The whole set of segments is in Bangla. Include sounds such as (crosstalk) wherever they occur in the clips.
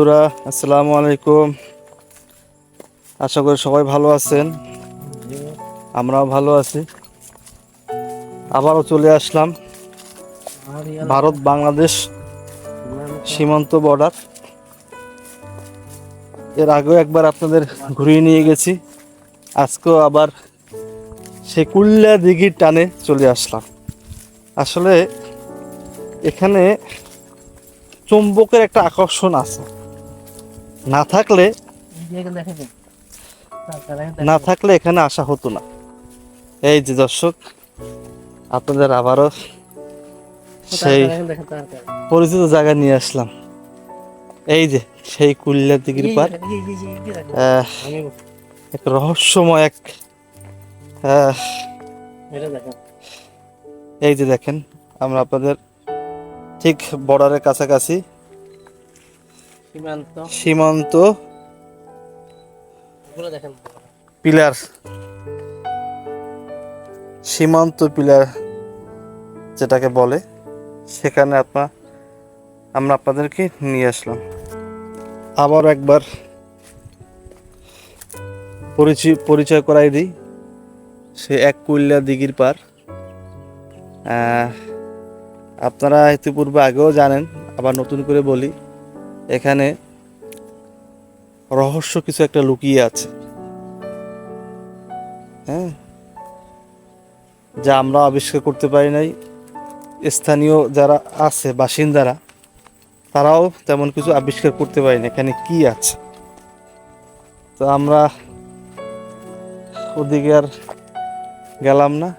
বন্ধুরা, আসসালামু আলাইকুম। আশা করি সবাই ভালো আছেন। আমরাও ভালো আছি। আবারও চলে আসলাম ভারত বাংলাদেশ সীমান্ত বর্ডার। এর আগেও একবার আপনাদের ঘুরিয়ে নিয়ে গেছি। আজকেও আবার সে কুল্লা দিঘির টানে চলে আসলাম। আসলে এখানে চুম্বকের একটা আকর্ষণ আছে। না থাকলে না থাকলে এখানে আসা হতো না। এই যে দর্শক আপনাদের আবারও সেই পরিচিত জায়গা নিয়ে আসলাম। এই যে সেই কুল্লা দিঘির পার এক রহস্যময় এক এই যে দেখেন আমরা আপনাদের ঠিক বর্ডারের কাছাকাছি সীমান্ত। সীমান্ত। পিলার। সীমান্ত পিলার যেটাকে বলে সেখানে আপনার আমরা আপনাদেরকে নিয়ে আসলাম। আবার একবার পরিচয় পরিচয় করাই দিই। সে এক কুইল্লা দিঘির পার। আপনারা ইতিপূর্বে আগেও জানেন আবার নতুন করে বলি এখানে রহস্য কিছু একটা লুকিয়ে আছে। হ্যাঁ? যা আমরা আবিষ্কার করতে পারি নাই। স্থানীয় যারা আছে, বাসিন্দারা, তারাও তেমন কিছু আবিষ্কার করতে পারেনি এখানে কি আছে? তো আমরা ওদিকে আর গেলাম না।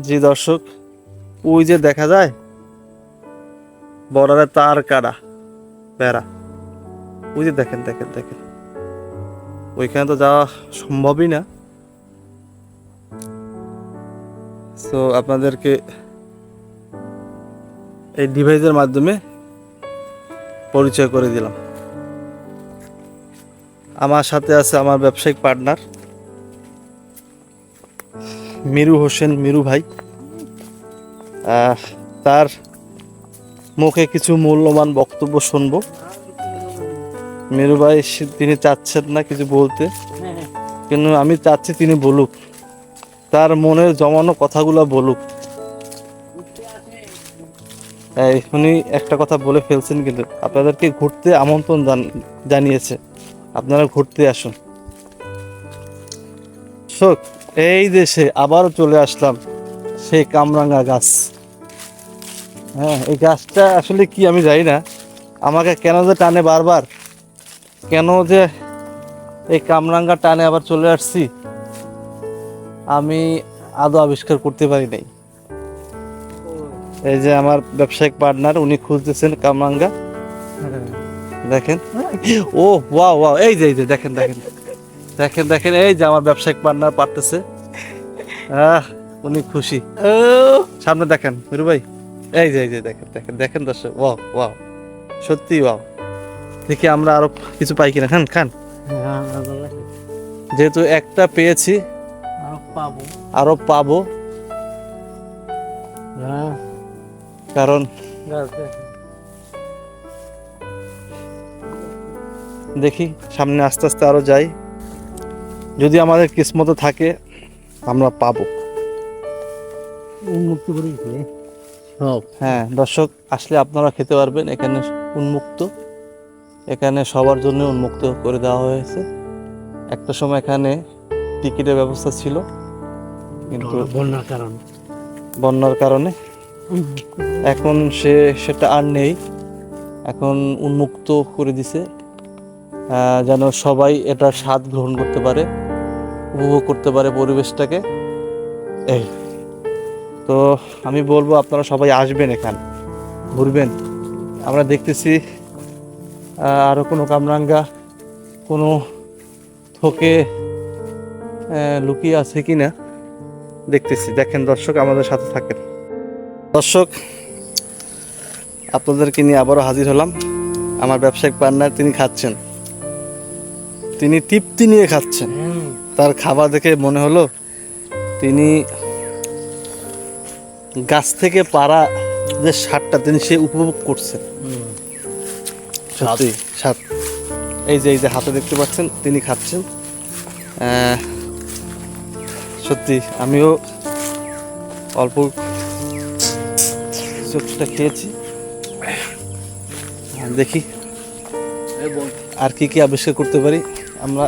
জি দর্শক, ওই যে দেখা যায় বর্ডারে তার কাটা বেড়া। ওই যে দেখেন দেখেন দেখেন। ওইখানে তো যাওয়া সম্ভবই না। তো আপনাদেরকে এই ডিভাইসের মাধ্যমে পরিচয় করে দিলাম। আমার সাথে আছে আমার ব্যবসায়িক পার্টনার মিরু হোসেন মিরু ভাই। তার মুখে কিছু মূল্যবান বক্তব্য শুনব। মিরু ভাই তিনি চাচ্ছেন না কিছু বলতে। কিন্তু আমি চাচ্ছি তিনি বলুক। তার মনের জমানো কথাগুলো বলুক। উনি একটা কথা বলে ফেলছেন কিন্তু আপনাদেরকে ঘুরতে আমন্ত্রণ জান- জানিয়েছে। আপনারা ঘুরতে আসুন। শোক এই দেশে আবারও চলে আসলাম সেই কামরাঙ্গা গাছ। হ্যাঁ এই গাছটা আসলে কি আমি জানি না। আমাকে কেন যে টানে বারবার কেন যে এই কামরাঙ্গা টানে আবার চলে আসছি আমি আদৌ আবিষ্কার করতে পারি নাই। এই যে আমার ব্যবসায়িক পার্টনার উনি খুঁজতেছেন কামরাঙ্গা। দেখেন। ও ওয়াও ওয়াও এই যে এই যে দেখেন দেখেন। দেখেন দেখেন এই যে আমার ব্যবসায়িক পার্টনার পারতেছে। আহ উনি খুশি। সামনে দেখেন মিরু ভাই। এই যে এই যে, দেখেন দেখেন দেখেন দর্শক, ওয়াও ওয়াও, সত্যি ওয়াও। দেখি আমরা আরও কিছু পাই কিনা। খান খান। যেহেতু একটা পেয়েছি, আরও পাবো। কারণ দেখি, সামনে আস্তে আস্তে আরও যাই। যদি আমাদের কিসমত থাকে, আমরা পাবো। করে হ্যাঁ দর্শক আসলে আপনারা খেতে পারবেন। এখানে উন্মুক্ত। এখানে সবার জন্য উন্মুক্ত করে দেওয়া হয়েছে। একটা সময় এখানে টিকিটের ব্যবস্থা ছিল। কিন্তু বন্যার কারণ। বন্যার কারণে। এখন সে সেটা আর নেই। এখন উন্মুক্ত করে দিছে। যেন সবাই এটার স্বাদ গ্রহণ করতে পারে উপভোগ করতে পারে পরিবেশটাকে। এই। তো আমি বলব আপনারা সবাই আসবেন এখানে ঘুরবেন। আমরা দেখতেছি আরও কোনো কামরাঙ্গা কোনো থোকে লুকিয়ে আছে কি না দেখতেছি। দেখেন দর্শক আমাদের সাথে থাকেন। দর্শক আপনাদেরকে নিয়ে আবারও হাজির হলাম। আমার ব্যবসায়িক পার্টনার তিনি খাচ্ছেন। তিনি তৃপ্তি নিয়ে খাচ্ছেন। তার খাবার দেখে মনে হলো তিনি গাছ থেকে পাড়া যে স্বাদটা তিনি সে উপভোগ করছেন। সত্যি স্বাদ এই যে এই যে হাতে দেখতে পাচ্ছেন, তিনি খাচ্ছেন। সত্যি, আমিও অল্প সবজিটা খেয়েছি। দেখি আর কি কি আবিষ্কার করতে পারি। আমরা,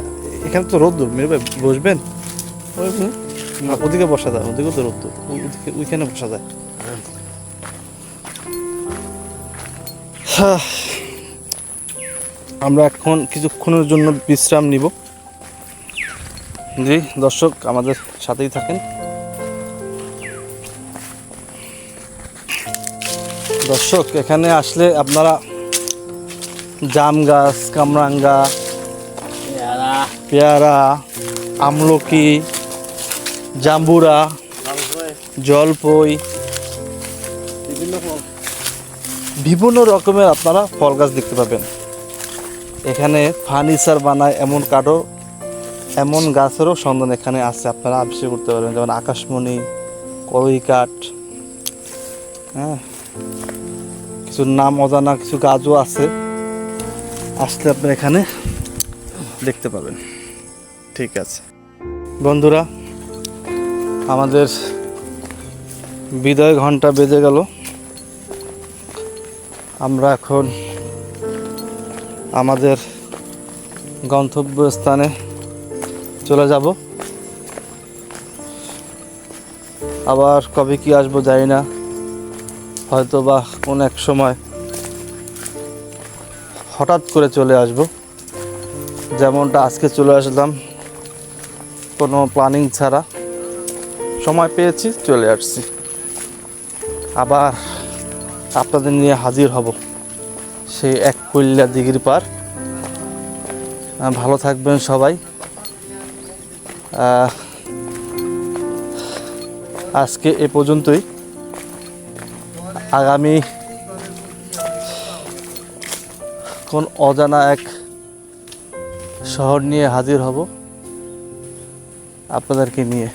এখানে তো মেরে ভাই বসবেন। না, ওদিকে বসা যায় ওদিকে তো ওদিকে ওইখানে বসা যায়। আমরা এখন কিছুক্ষণের জন্য বিশ্রাম নিব। জি দর্শক আমাদের সাথেই থাকেন। দর্শক এখানে আসলে আপনারা জাম গাছ কামরাঙ্গা পেয়ারা আমলকি জাম্বুরা, জলপই, বিভিন্ন রকমের আপনারা ফল গাছ দেখতে পাবেন। এখানে ফার্নিচার বানায় এমন কাঠও, এমন গাছেরও সন্ধান এখানে আছে, আপনারা আবিষ্কার করতে পারবেন। যেমন আকাশমণি কড়ই কাঠ হ্যাঁ কিছু নাম অজানা কিছু গাছও আছে। আসলে আপনারা এখানে দেখতে পাবেন। ঠিক আছে। বন্ধুরা আমাদের বিদায় ঘণ্টা বেজে গেল। আমরা এখন আমাদের গন্তব্যস্থানে চলে যাব। আবার কবে কি আসব জানি না। হয়তো বা কোনো এক সময় হঠাৎ করে চলে আসব। যেমনটা আজকে চলে আসলাম, কোনো প্ল্যানিং ছাড়া। সময় পেয়েছি, চলে আসছি। আবার আপনাদের নিয়ে হাজির হব। সেই এক কল্যা দিঘির পার। ভালো থাকবেন সবাই। আজকে এ পর্যন্তই। আগামী কোন অজানা এক শহর নিয়ে হাজির হব। আপনাদেরকে নিয়ে।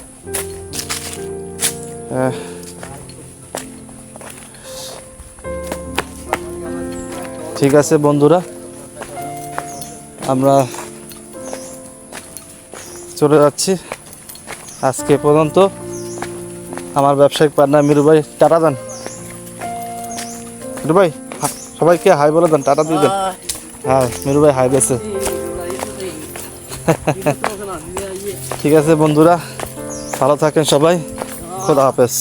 ঠিক আছে, বন্ধুরা। আমরা চলে যাচ্ছি। আজকে পর্যন্ত আমার ব্যবসায়িক পার্টনার মিরু ভাই, টাটা দেন। মিরু ভাই সবাইকে হাই বলে দেন, টাটা দিয়ে দেন। হ্যাঁ মিরু ভাই হাই দিয়েছে। (laughs) ঠিক আছে, বন্ধুরা। ভালো থাকেন সবাই। খোদা হাফেজ